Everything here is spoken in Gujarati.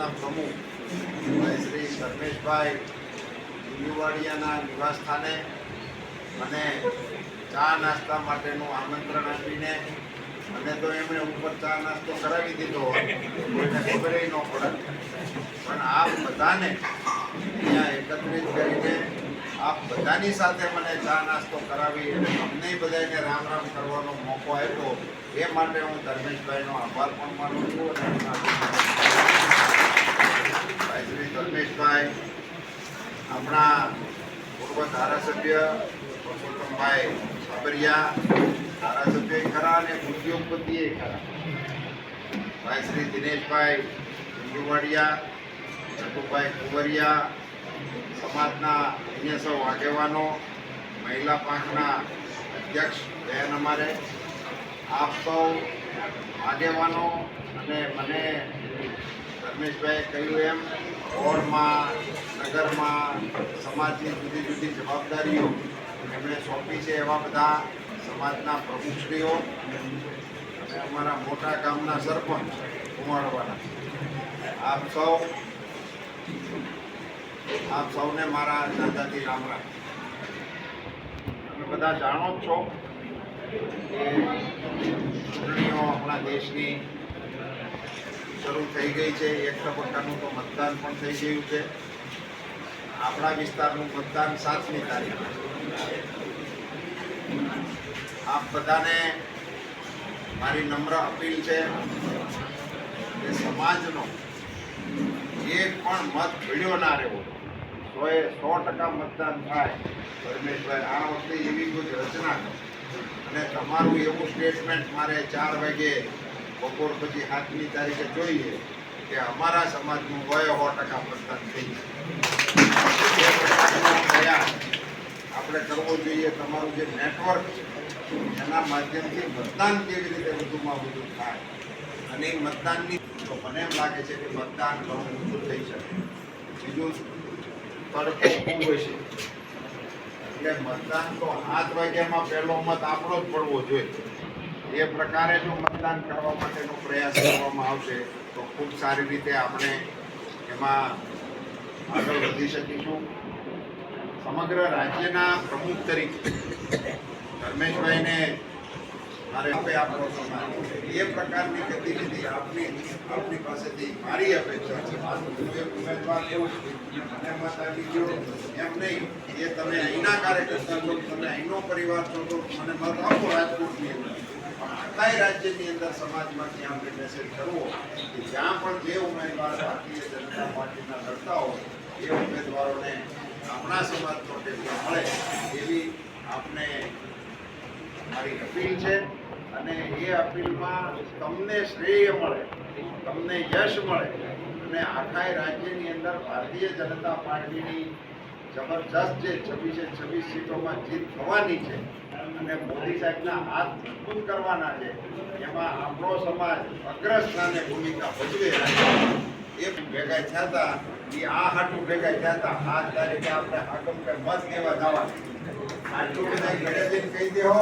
સમાજના પ્રમુખ શ્રી ધર્મેશભાઈ યુવાડિયાના નિવાસ સ્થાને મને ચા નાસ્તા માટેનું આમંત્રણ આપીને અને તો એમણે ઉપર ચા નાસ્તો કરાવી દીધો કોઈને ખબર ન પડે. પણ આપ બધાને અહીંયા એકત્રિત કરીને આપ બધાની સાથે મને ચા નાસ્તો કરાવી અને અમને બધાને રામ રામ કરવાનો મોકો આપ્યો, એ માટે હું ધર્મેશભાઈનો આભાર પણ માનું છું અને એમના ભાઈ શ્રી ધર્મેશભાઈ આપણા પૂર્વ ધારાસભ્ય પરસોત્તમભાઈ સાબરિયા, ધારાસભ્ય ખરા અને ઉદ્યોગપતિએ ખરા. ભાઈ શ્રી દિનેશભાઈ ચંદુવાડિયા ચતુભાઈ કુંવરિયા, સમાજના અન્ય સૌ આગેવાનો, મહિલા પાંખના અધ્યક્ષ બહેન અમારે, આપ સૌ આગેવાનો અને મને ધર્મેશભાઈએ કહ્યું એમ વોર્ડમાં નગરમાં, સમાજની જુદી જુદી જવાબદારીઓ એમણે સોંપી છે એવા બધા સમાજના પ્રમુખશ્રીઓ અને અમારા મોટા ગામના સરપંચ ઉમાડવાના આપ સૌ, આપ સૌને મારા દાદાજી રામ રામ. તમે બધા જાણો જ છો કે ચૂંટણીઓ આપણા દેશની શરૂ થઈ ગઈ છે. એક તબક્કાનું તો મતદાન પણ થઈ ગયું છે. આપણા વિસ્તારનું મતદાન સાતમી તારીખ. આપ બધાને મારી નમ્ર અપીલ છે કે સમાજનો એક પણ મત ભીડ્યો ના રહેવો, સોએ સો ટકા મતદાન થાય ધર્મેશભાઈ આ વખતે એવી કોઈ રચના કરો. અને તમારું એવું સ્ટેટમેન્ટ મારે ચાર વાગે બપોર પછી સાતમી તારીખે જોઈએ કે અમારા સમાજનું વયો સો ટકા મતદાન થઈ જાય આપણે કરવો જોઈએ. તમારું જે નેટવર્ક છે, એના માધ્યમથી મતદાન કેવી રીતે વધુમાં વધુ થાય અને એ મતદાનની તો મને એમ લાગે છે કે મતદાન ઘણું ઊંચું થઈ શકે. બીજું તડકો હોય છે. એટલે મતદાન તો સાત વાગ્યામાં પહેલો મત આપણો જ પડવો જોઈએ. એ પ્રકારે જો મતદાન કરવા માટેનો પ્રયાસ કરવામાં આવશે, તો ખૂબ સારી રીતે આપણે એમાં આગળ વધી શકીશું. સમગ્ર રાજ્યના પ્રમુખ તરીકે ધર્મેશભાઈને મારે આપે આપવો સમાજ એ પ્રકારની ગતિવિધિ આપની આપની પાસેથી મારી અપેક્ષા છે. હું એક ઉમેદવાર એવું મને મત આપી ગયો એમ નહીં એ તમે અહીંના કાર્યકર્તા છો, તમે અહીંનો પરિવાર છો, તો મને મત આપો રાજકોટની અંદર. પણ આખાય રાજ્યની અંદર સમાજમાંથી આપણે મેસેજ કરવો કે જ્યાં પણ જે ઉમેદવાર ભારતીય જનતા પાર્ટીના લડતા હોય, એ ઉમેદવારોને આપણા સમાજનો ટેકો મળે એવી આપને મારી અપીલ છે અને એ અપીલમાં તમને શ્રેય મળે, તમને યશ મળે અને આખા રાજ્યની અંદર ભારતીય જનતા પાર્ટીની જબરજસ્ત જે છવ્વીસે છવ્વીસ સીટોમાં જીત થવાની છે અને મોદી સાહેબના હાથ મજબૂત કરવાના છે. એમાં આપણો સમાજ અગ્રસ્થાને ભૂમિકા ભજવે એ ભેગા થયા એ આ હાટું ભેગા થયા હતા. આ તારીખે આપણે હાકમ કે મત દેવા જવા આટલું બધા જઈને કહી દેહો.